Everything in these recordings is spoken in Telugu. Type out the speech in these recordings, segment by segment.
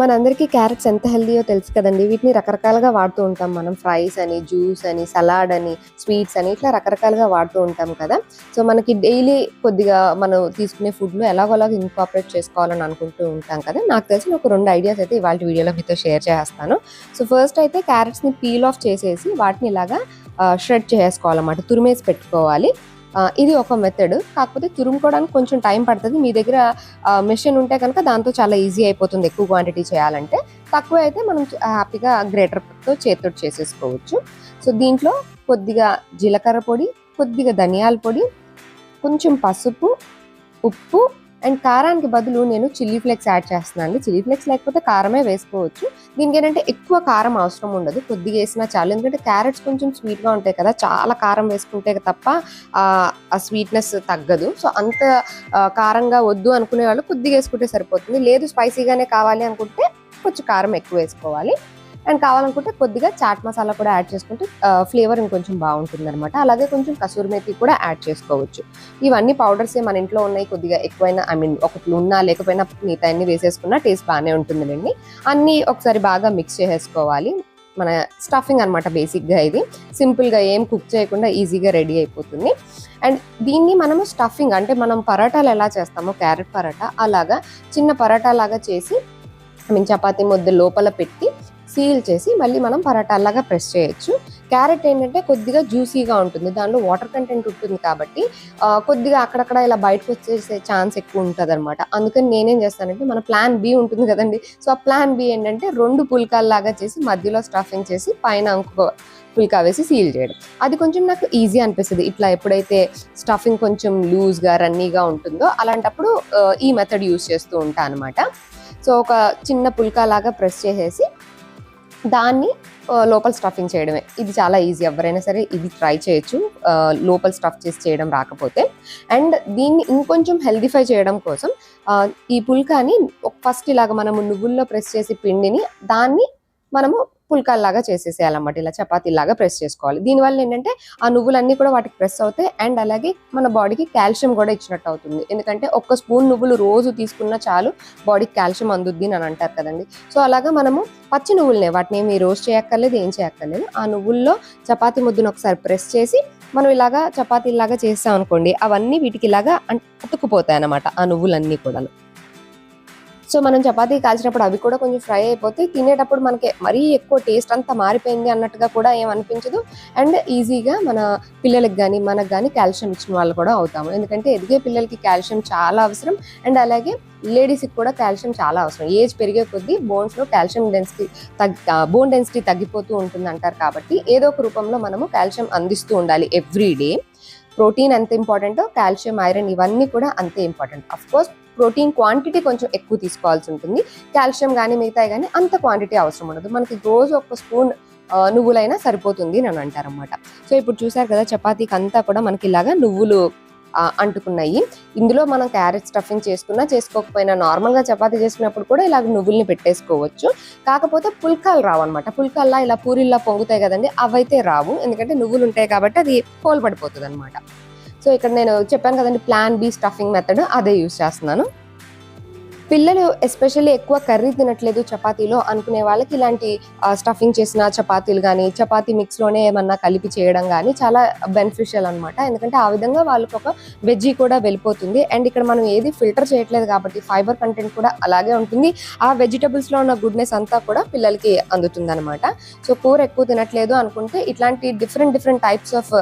మనందరికీ క్యారెట్స్ ఎంత హెల్దీయో తెలుసు కదండి. వీటిని రకరకాలుగా వాడుతూ ఉంటాం మనం. ఫ్రైస్ అని జ్యూస్ అని సలాడ్ అని స్వీట్స్ అని ఇట్లా రకరకాలుగా వాడుతూ ఉంటాం కదా. సో మనకి డైలీ కొద్దిగా మనం తీసుకునే ఫుడ్లో ఎలాగోలాగ ఇన్కాపరేట్ చేసుకోవాలని అనుకుంటూ ఉంటాం కదా. నాకు తెలిసిన ఒక రెండు ఐడియాస్ అయితే ఇవాళ వీడియోలో మీతో షేర్ చేస్తాను. సో ఫస్ట్ అయితే క్యారెట్స్ని పీల్ ఆఫ్ చేసేసి వాటిని ఇలాగా షెడ్ చేసుకోవాలన్నమాట. తురిమేసి పెట్టుకోవాలి. ఇది ఒక మెథడ్ కాకపోతే తురుముకోవడానికి కొంచెం టైం పడుతుంది. మీ దగ్గర మెషిన్ ఉంటే కనుక దాంతో చాలా ఈజీ అయిపోతుంది ఎక్కువ క్వాంటిటీ చేయాలంటే. తక్కువ అయితే మనం హ్యాపీగా గ్రేటర్తో చేతితో చేసేసుకోవచ్చు. సో దీంట్లో కొద్దిగా జీలకర్ర పొడి కొద్దిగా ధనియాల పొడి కొంచెం పసుపు ఉప్పు అండ్ కారానికి బదులు నేను చిల్లీ ఫ్లేక్స్ యాడ్ చేస్తున్నాను అండి. చిల్లీ ఫ్లేక్స్ లేకపోతే కారమే వేసుకోవచ్చు. దీనికి ఏంటంటే ఎక్కువ కారం అవసరం ఉండదు. కొద్దిగా వేసినా చాలు. ఎందుకంటే క్యారెట్స్ కొంచెం స్వీట్గా ఉంటాయి కదా. చాలా కారం వేసుకుంటే తప్ప ఆ, స్వీట్నెస్ తగ్గదు. సో అంత కారంగా వద్దు అనుకునే వాళ్ళు కొద్దిగా వేసుకుంటే సరిపోతుంది. లేదు స్పైసీగానే కావాలి అనుకుంటే కొంచెం కారం ఎక్కువ వేసుకోవాలి. అండ్ కావాలనుకుంటే కొద్దిగా చాట్ మసాలా కూడా యాడ్ చేసుకుంటే ఫ్లేవర్ ఇంకొంచెం బాగుంటుంది అనమాట అలాగే కొంచెం కసూరి మేతి కూడా యాడ్ చేసుకోవచ్చు. ఇవన్నీ పౌడర్స్ మన ఇంట్లో ఉన్నాయి కొద్దిగా ఎక్కువైనా ఐ మీన్ ఒకటి ఉన్నా లేకపోయినా మిగతా అన్ని వేసేసుకున్నా టేస్ట్ బాగానే ఉంటుందండి అన్నీ ఒకసారి బాగా మిక్స్ చేసేసుకోవాలి. మన స్టఫింగ్ అనమాట బేసిక్గా ఇది. సింపుల్గా ఏం కుక్ చేయకుండా ఈజీగా రెడీ అయిపోతుంది. అండ్ దీన్ని మనము స్టఫింగ్ అంటే మనం పరాటాలు ఎలా చేస్తామో క్యారెట్ పరాటా అలాగా చిన్న పరాటా లాగా చేసి ఐ మీన్ చపాతీ ముద్ద లోపల పెట్టి సీల్ చేసి మళ్ళీ మనం పరాటాలాగా ప్రెస్ చేయొచ్చు. క్యారెట్ ఏంటంటే కొద్దిగా జ్యూసీగా ఉంటుంది. దానిలో వాటర్ కంటెంట్ ఉంటుంది కాబట్టి కొద్దిగా అక్కడక్కడ ఇలా బయటకు వచ్చేసే ఛాన్స్ ఎక్కువ ఉంటుంది అనమాట అందుకని నేనేం చేస్తానంటే మన ప్లాన్ బి ఉంటుంది కదండి. సో ఆ ప్లాన్ బి ఏంటంటే రెండు పుల్కాల్లాగా చేసి మధ్యలో స్టఫింగ్ చేసి పైన ఇంకో పుల్కా వేసి సీల్ చేయడం. అది కొంచెం నాకు ఈజీ అనిపిస్తుంది. ఇట్లా ఎప్పుడైతే స్టఫింగ్ కొంచెం లూజ్గా రన్నీగా ఉంటుందో అలాంటప్పుడు ఈ మెథడ్ యూస్ చేస్తూ ఉంటాను అనమాట సో ఒక చిన్న పుల్కా లాగా ప్రెస్ చేసేసి దాన్ని లోపల స్టఫింగ్ చేయడమే. ఇది చాలా ఈజీ. ఎవరైనా సరే ఇది ట్రై చేయొచ్చు. లోపల స్టఫ్ చేసి చేయడం రాకపోతే. అండ్ దీన్ని ఇంకొంచెం హెల్దీఫై చేయడం కోసం ఈ పుల్కాని ఫస్ట్ ఇలాగ మనము నువ్వుల్లో ప్రెస్ చేసి పిండిని దాన్ని మనము పుల్కాల్లాగా చేసేసేయాలన్నమాట. ఇలా చపాతీలాగా ప్రెస్ చేసుకోవాలి. దీనివల్ల ఏంటంటే ఆ నువ్వులన్నీ కూడా వాటికి ప్రెస్ అవుతాయి. అండ్ అలాగే మన బాడీకి కాల్షియం కూడా ఇచ్చినట్టు అవుతుంది. ఎందుకంటే ఒక్క స్పూన్ నువ్వులు రోజు తీసుకున్నా చాలు బాడీకి కాల్షియం అందుద్ది అని అంటారు కదండి. సో అలాగా మనము పచ్చి నువ్వులనే వాటిని ఏమి రోస్ట్ చేయక్కర్లేదు ఏం చేయక్కర్లేదు. ఆ నువ్వుల్లో చపాతీ ముద్దును ఒకసారి ప్రెస్ చేసి మనం ఇలాగా చపాతీలాగా చేస్తాం అనుకోండి అవన్నీ వీటికి ఇలాగా అం- అతుక్కుపోతాయి అన్నమాట ఆ నువ్వులన్నీ కూడా సో మనం చపాతీ కాల్చినప్పుడు అవి కూడా కొంచెం ఫ్రై అయిపోతే తినేటప్పుడు మనకి మరీ ఎక్కువ టేస్ట్ అంతా మారిపోయింది అన్నట్టుగా కూడా ఏమనిపించదు అండ్ ఈజీగా మన పిల్లలకి కానీ మనకు కానీ కాల్షియం ఇచ్చిన వాళ్ళు కూడా అవుతాము. ఎందుకంటే ఎదిగే పిల్లలకి కాల్షియం చాలా అవసరం. అండ్ అలాగే లేడీస్కి కూడా కాల్షియం చాలా అవసరం. ఏజ్ పెరిగే కొద్దీ బోన్స్లో కాల్షియం డెన్సిటీ తగ్గి బోన్ డెన్సిటీ తగ్గిపోతూ ఉంటుంది అంటారు కాబట్టి ఏదో ఒక రూపంలో మనము కాల్షియం అందిస్తూ ఉండాలి ఎవ్రీ డే. ప్రోటీన్ ఎంత ఇంపార్టెంటో కాల్షియం ఐరన్ ఇవన్నీ కూడా అంతే important. Of course protein quantity కొంచెం ఎక్కువ తీసుకోవాల్సి ఉంటుంది. కాల్షియం కానీ మిగతాయి కానీ అంత క్వాంటిటీ అవసరం ఉండదు. మనకి రోజు ఒక స్పూన్ నువ్వులైనా సరిపోతుంది అని అంటారనమాట సో ఇప్పుడు చూసారు కదా చపాతీకి అంతా కూడా మనకి ఇలాగా నువ్వులు అంటుకున్నాయి. ఇందులో మనం క్యారెట్ స్టఫింగ్ చేసుకున్నా చేసుకోకపోయినా నార్మల్గా చపాతి చేసుకున్నప్పుడు కూడా ఇలాగ నువ్వుల్ని పెట్టేసుకోవచ్చు. కాకపోతే పుల్కాలు రావు అనమాట పుల్కాల్లా ఇలా పూరిల్లా పొంగుతాయి కదండి అవైతే రావు. ఎందుకంటే నువ్వులు ఉంటాయి కాబట్టి అది కోల్పడిపోతుంది అనమాట సో ఇక్కడ నేను చెప్పాను కదండి ప్లాన్ బి స్టఫింగ్ మెథడ్ అదే యూస్ చేస్తున్నాను. పిల్లలు ఎస్పెషల్లీ ఎక్కువ కర్రీ తినట్లేదు చపాతీలో అనుకునే వాళ్ళకి ఇలాంటి స్టఫింగ్ చేసిన చపాతీలు కానీ చపాతీ మిక్స్లోనే ఏమన్నా కలిపి చేయడం కానీ చాలా బెనిఫిషియల్ అనమాట ఎందుకంటే ఆ విధంగా వాళ్ళకి ఒక వెజ్జీ కూడా వెళ్ళిపోతుంది. అండ్ ఇక్కడ మనం ఏది ఫిల్టర్ చేయట్లేదు కాబట్టి ఫైబర్ కంటెంట్ కూడా అలాగే ఉంటుంది. ఆ వెజిటబుల్స్లో ఉన్న గుడ్నెస్ అంతా కూడా పిల్లలకి అందుతుంది అనమాట సో కూర ఎక్కువ తినట్లేదు అనుకుంటే ఇట్లాంటి different different types of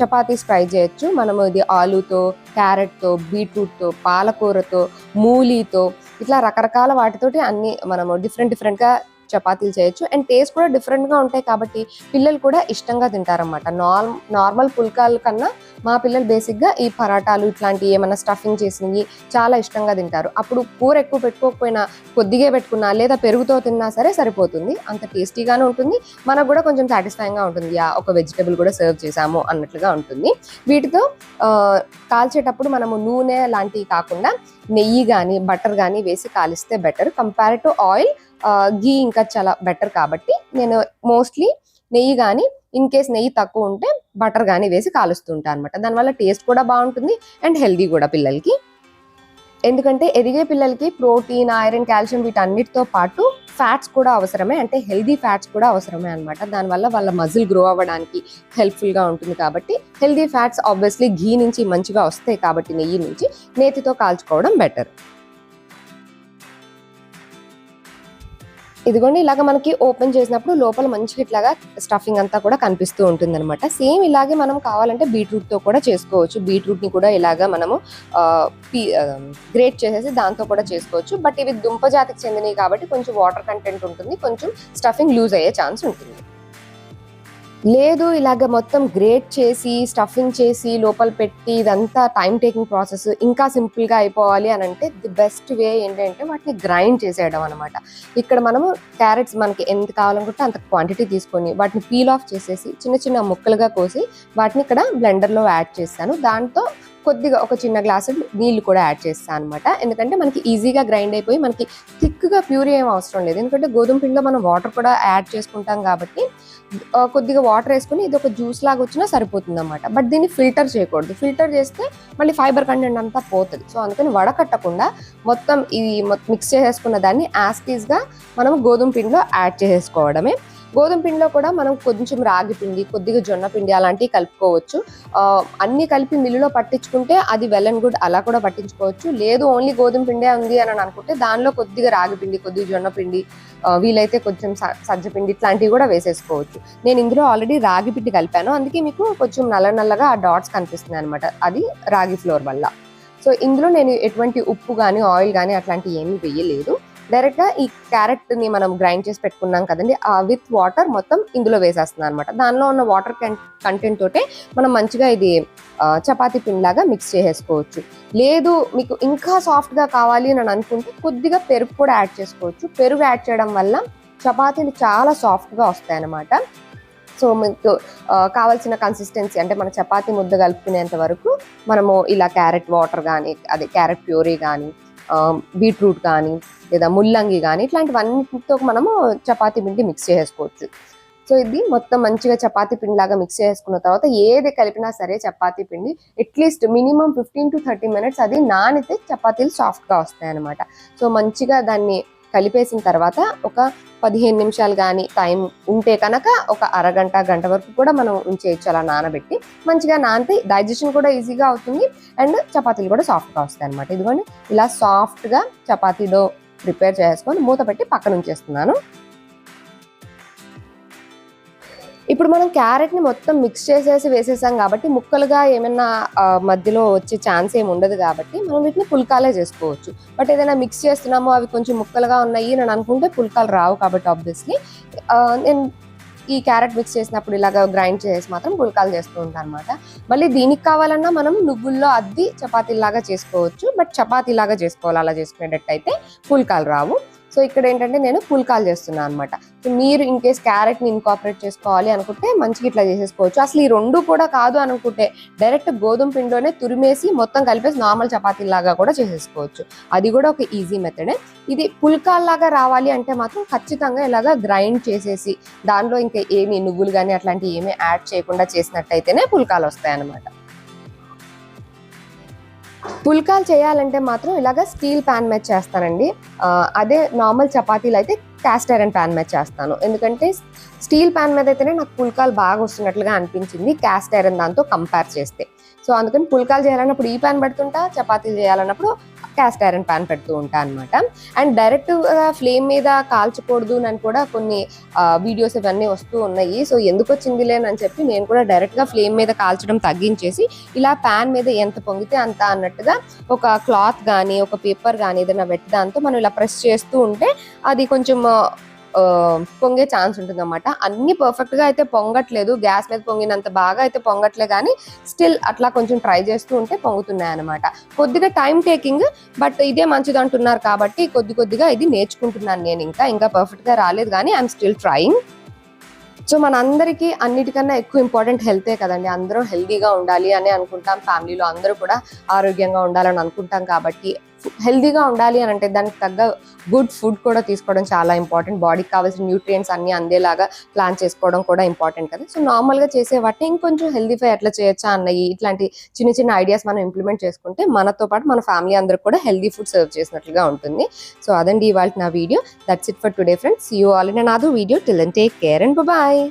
chapatis try చేయొచ్చు. మనము ఇది ఆలూతో క్యారెట్తో బీట్రూట్తో పాలకూరతో మూలీతో ఇట్లా రకరకాల వాటితోటి అన్ని మనము డిఫరెంట్ డిఫరెంట్గా చపాతీలు చేయొచ్చు. అండ్ టేస్ట్ కూడా డిఫరెంట్గా ఉంటాయి కాబట్టి పిల్లలు కూడా ఇష్టంగా తింటారనమాట నార్ నార్మల్ పుల్కాల కన్నా మా పిల్లలు బేసిక్గా ఈ పరాటాలు ఇట్లాంటివి ఏమైనా స్టఫింగ్ చేసినవి చాలా ఇష్టంగా తింటారు. అప్పుడు కూర ఎక్కువ పెట్టుకోకపోయినా కొద్దిగా పెట్టుకున్నా లేదా పెరుగుతో తిన్నా సరే సరిపోతుంది. అంత టేస్టీగానే ఉంటుంది. మనకు కూడా కొంచెం సాటిస్ఫైయింగ్గా ఉంటుంది. ఒక వెజిటేబుల్ కూడా సర్వ్ చేసాము అన్నట్లుగా ఉంటుంది. వీటితో కాల్చేటప్పుడు మనము నూనె లాంటివి కాకుండా నెయ్యి కానీ బటర్ కానీ వేసి కాలిస్తే better compare to oil ghee ఇంకా చాలా బెటర్ కాబట్టి నేను మోస్ట్లీ నెయ్యి కానీ ఇన్ కేస్ నెయ్యి తక్కువ ఉంటే బటర్ కానీ వేసి కాలుస్తుంటాను అనమాట దానివల్ల టేస్ట్ కూడా బాగుంటుంది అండ్ హెల్దీ కూడా పిల్లలకి. ఎందుకంటే ఎదిగే పిల్లలకి ప్రోటీన్ ఐరన్ కాల్షియం వీటన్నిటితో పాటు ఫ్యాట్స్ కూడా అవసరమే అంటే హెల్దీ ఫ్యాట్స్ కూడా అవసరమే అనమాట దానివల్ల వాళ్ళ మజిల్ గ్రో అవ్వడానికి హెల్ప్ఫుల్గా ఉంటుంది కాబట్టి హెల్దీ ఫ్యాట్స్ ఆబ్వియస్లీ ఘీ నుంచి మంచిగా వస్తాయి కాబట్టి నెయ్యి నుంచి నేతితో కాల్చుకోవడం బెటర్ ఇదిగోండి ఇలాగ మనకి ఓపెన్ చేసినప్పుడు లోపల మంచిగా ఇట్లాగా స్టఫింగ్ అంతా కూడా కనిపిస్తూ ఉంటుంది అనమాట సేమ్ ఇలాగే మనం కావాలంటే బీట్రూట్తో కూడా చేసుకోవచ్చు. బీట్రూట్ని కూడా ఇలాగా మనము గ్రేట్ చేసేసి దాంతో కూడా చేసుకోవచ్చు. బట్ ఇవి దుంప జాతికి చెందినవి కాబట్టి కొంచెం వాటర్ కంటెంట్ ఉంటుంది. కొంచెం స్టఫింగ్ లూజ్ అయ్యే ఛాన్స్ ఉంటుంది. లేదు ఇలాగ మొత్తం గ్రేట్ చేసి స్టఫింగ్ చేసి లోపల పెట్టి ఇదంతా టైం టేకింగ్ ప్రాసెస్ ఇంకా సింపుల్గా అయిపోవాలి అని అంటే ది బెస్ట్ వే ఏంటంటే వాటిని గ్రైండ్ చేసేయడం అనమాట ఇక్కడ మనము క్యారెట్స్ మనకి ఎంత కావాలనుకుంటే అంత క్వాంటిటీ తీసుకొని వాటిని పీల్ ఆఫ్ చేసేసి చిన్న చిన్న ముక్కలుగా కోసి వాటిని ఇక్కడ బ్లెండర్లో యాడ్ చేస్తాను. దాంతో కొద్దిగా ఒక చిన్న గ్లాసు నీళ్ళు కూడా యాడ్ చేస్తాను అనమాట ఎందుకంటే మనకి ఈజీగా గ్రైండ్ అయిపోయి మనకి థిక్గా ప్యూరీ ఏం అవసరం లేదు. ఎందుకంటే గోధుమ పిండిలో మనం వాటర్ కూడా యాడ్ చేసుకుంటాం కాబట్టి కొద్దిగా వాటర్ వేసుకుని ఇది ఒక జ్యూస్ లాగా వచ్చినా సరిపోతుంది అనమాట బట్ దీన్ని ఫిల్టర్ చేయకూడదు. ఫిల్టర్ చేస్తే మళ్ళీ ఫైబర్ కంటెంట్ అంతా పోతుంది. సో అందుకని వడకట్టకుండా మొత్తం ఇది మిక్స్ చేసేసుకున్న దాన్ని యాస్టీస్గా మనం గోధుమ పిండిలో యాడ్ చేసేసుకోవడమే గోధుమ పిండిలో కూడా మనం కొంచెం రాగి పిండి కొద్దిగా జొన్న పిండి అలాంటివి కలుపుకోవచ్చు. అన్ని కలిపి మిల్లులో పట్టించుకుంటే అది వెల్ అండ్ గుడ్ అలా కూడా పట్టించుకోవచ్చు. లేదు ఓన్లీ గోధుమ పిండే ఉంది అని అనుకుంటే దానిలో కొద్దిగా రాగి పిండి కొద్దిగా జొన్న పిండి వీలైతే కొంచెం స- సజ్జ పిండి ఇట్లాంటివి కూడా వేసేసుకోవచ్చు. నేను ఇందులో ఆల్రెడీ రాగి పిండి కలిపాను. అందుకే మీకు కొంచెం నల్ల నల్లగా ఆ డాట్స్ కనిపిస్తున్నాయి అనమాట అది రాగి ఫ్లోర్ వల్ల. సో ఇందులో నేను ఎటువంటి ఉప్పు కానీ ఆయిల్ కానీ అట్లాంటివి ఏమీ వేయలేదు. డైరెక్ట్గా ఈ క్యారెట్ని మనం గ్రైండ్ చేసి పెట్టుకున్నాం కదండి ఆ విత్ వాటర్ మొత్తం ఇందులో వేసేస్తున్నాను అనమాట దానిలో ఉన్న వాటర్ కంటెంట్ తోటే మనం మంచిగా ఇది చపాతి చపాతీ పిండిలాగా మిక్స్ చేసేసుకోవచ్చు. లేదు మీకు ఇంకా సాఫ్ట్గా కావాలి అని అనుకుంటే కొద్దిగా పెరుగు కూడా యాడ్ చేసుకోవచ్చు. పెరుగు యాడ్ చేయడం వల్ల చపాతీలు చాలా సాఫ్ట్గా వస్తాయి అన్నమాట సో మీకు కావాల్సిన కన్సిస్టెన్సీ అంటే మన చపాతీ ముద్ద కలుపుకునేంత వరకు మనము ఇలా క్యారెట్ వాటర్ కానీ అదే క్యారెట్ ప్యూరీ కానీ బీట్రూట్ కానీ లేదా ముల్లంగి కానీ ఇట్లాంటివన్నిటితో మనము చపాతీ పిండి మిక్స్ చేసుకోవచ్చు. సో ఇది మొత్తం మంచిగా చపాతీ పిండి లాగా మిక్స్ చేసుకున్న తర్వాత ఏది కలిపినా సరే చపాతీ పిండి at least minimum fifteen to thirty minutes అది నానితే చపాతీలు సాఫ్ట్గా వస్తాయి అనమాట సో మంచిగా దాన్ని కలిపేసిన తర్వాత ఒక పదిహేను నిమిషాలు కానీ టైం ఉంటే కనుక ఒక అరగంట గంట వరకు కూడా మనం ఉంచేయచ్చు. అలా నానబెట్టి మంచిగా నానితే డైజెషన్ కూడా ఈజీగా అవుతుంది. అండ్ చపాతీలు కూడా సాఫ్ట్గా వస్తాయి అనమాట ఇదిగోండి ఇలా సాఫ్ట్గా చపాతీలో ప్రిపేర్ చేసుకొని మూత పెట్టి పక్కన ఉంచేస్తున్నాను. ఇప్పుడు మనం క్యారెట్ని మొత్తం మిక్స్ చేసేసి వేసేసాం కాబట్టి ముక్కలుగా ఏమైనా మధ్యలో వచ్చే ఛాన్స్ ఏమి ఉండదు కాబట్టి మనం వీటిని పుల్కాలే చేసుకోవచ్చు. బట్ ఏదైనా మిక్స్ చేస్తున్నామో అవి కొంచెం ముక్కలుగా ఉన్నాయి అని అనుకుంటే పుల్కాలు రావు కాబట్టి ఆబ్వియస్లీ నేను ఈ క్యారెట్ మిక్స్ చేసినప్పుడు ఇలాగ గ్రైండ్ చేసి మాత్రం పుల్కాలు చేస్తూ ఉంటాను అనమాట మళ్ళీ దీనికి కావాలన్నా మనం నువ్వుల్లో అద్ది చపాతీలాగా చేసుకోవచ్చు. బట్ చపాతీలాగా చేసుకోవాలి అలా చేసుకునేటట్టయితే పుల్కాలు రావు. సో ఇక్కడ ఏంటంటే నేను పుల్కాలు చేస్తున్నాను అనమాట సో మీరు ఇన్ కేస్ క్యారెట్ని ఇన్కాపరేట్ చేసుకోవాలి అనుకుంటే మంచిగా ఇట్లా చేసేసుకోవచ్చు. అసలు ఈ రెండు కూడా కాదు అనుకుంటే డైరెక్ట్ గోధుమ పిండిలోనే తురిమేసి మొత్తం కలిపేసి నార్మల్ చపాతీ లాగా కూడా చేసేసుకోవచ్చు. అది కూడా ఒక ఈజీ మెథడే ఇది పుల్కాల్లాగా రావాలి అంటే మాత్రం ఖచ్చితంగా ఇలాగా గ్రైండ్ చేసేసి దానిలో ఇంకా ఏమి నువ్వులు కానీ అట్లాంటివి ఏమీ యాడ్ చేయకుండా చేసినట్టయితేనే పుల్కాలు వస్తాయి అనమాట పుల్కాలు చేయాలంటే మాత్రం ఇలాగ స్టీల్ ప్యాన్ మీద చేస్తానండి అదే నార్మల్ చపాతీలు అయితే క్యాస్ట్ ఐరన్ ప్యాన్ మీద చేస్తాను. ఎందుకంటే స్టీల్ ప్యాన్ మీద అయితేనే నాకు పుల్కాలు బాగా వస్తున్నట్లుగా అనిపించింది క్యాస్ట్ ఐరన్ దాంతో కంపేర్ చేస్తే. సో అందుకని పుల్కాలు చేయాలన్నప్పుడు ఈ ప్యాన్ పెడుతుంటా చపాతీలు చేయాలన్నప్పుడు క్యాస్ట్ ఐరన్ ప్యాన్ పెడుతూ ఉంటా అనమాట అండ్ డైరెక్ట్ ఫ్లేమ్ మీద కాల్చకూడదు అని కూడా కొన్ని వీడియోస్ ఇవన్నీ వస్తూ ఉన్నాయి. సో ఎందుకు వచ్చింది లేనని చెప్పి నేను కూడా డైరెక్ట్గా ఫ్లేమ్ మీద కాల్చడం తగ్గించేసి ఇలా ప్యాన్ మీద ఎంత పొంగితే అంత అన్నట్టుగా ఒక క్లాత్ కానీ ఒక పేపర్ కానీ ఏదైనా పెట్టి దాంతో మనం ఇలా ప్రెస్ చేస్తూ ఉంటే అది కొంచెం పొంగే ఛాన్స్ ఉంటుంది అనమాట అన్ని పర్ఫెక్ట్గా అయితే పొంగట్లేదు. గ్యాస్ మీద పొంగినంత బాగా అయితే పొంగట్లే కానీ స్టిల్ అట్లా కొంచెం ట్రై చేస్తూ ఉంటే పొంగుతున్నాయి అనమాట కొద్దిగా టైం టేకింగ్ బట్ ఇదే మంచిది అంటున్నారు కాబట్టి కొద్ది కొద్దిగా ఇది నేర్చుకుంటున్నాను నేను ఇంకా. ఇంకా పర్ఫెక్ట్గా రాలేదు కానీ ఐఎమ్ స్టిల్ ట్రయింగ్ సో మనందరికీ అన్నిటికన్నా ఎక్కువ ఇంపార్టెంట్ హెల్తే కదండి. అందరూ హెల్దీగా ఉండాలి అని అనుకుంటాం. ఫ్యామిలీలో అందరూ కూడా ఆరోగ్యంగా ఉండాలని అనుకుంటాం కాబట్టి హెల్దీగా ఉండాలి అని అంటే దానికి తగ్గ గుడ్ ఫుడ్ కూడా తీసుకోవడం చాలా ఇంపార్టెంట్. బాడీకి కావాల్సిన న్యూట్రియంట్స్ అన్ని అందేలాగా ప్లాన్ చేసుకోవడం కూడా ఇంపార్టెంట్ కదా. సో నార్మల్గా చేసే వాటిని ఇంకొంచెం హెల్దీఫై ఎట్లా చేయొచ్చా అన్నవి ఇట్లాంటి చిన్న చిన్న ఐడియాస్ మనం ఇంప్లిమెంట్ చేసుకుంటే మనతో పాటు మన ఫ్యామిలీ అందరికి కూడా హెల్దీ ఫుడ్ సర్వ్ చేసినట్లుగా ఉంటుంది. సో అదండి ఇవాళ నా video. That's it for today friends you all in another video till and take care and bye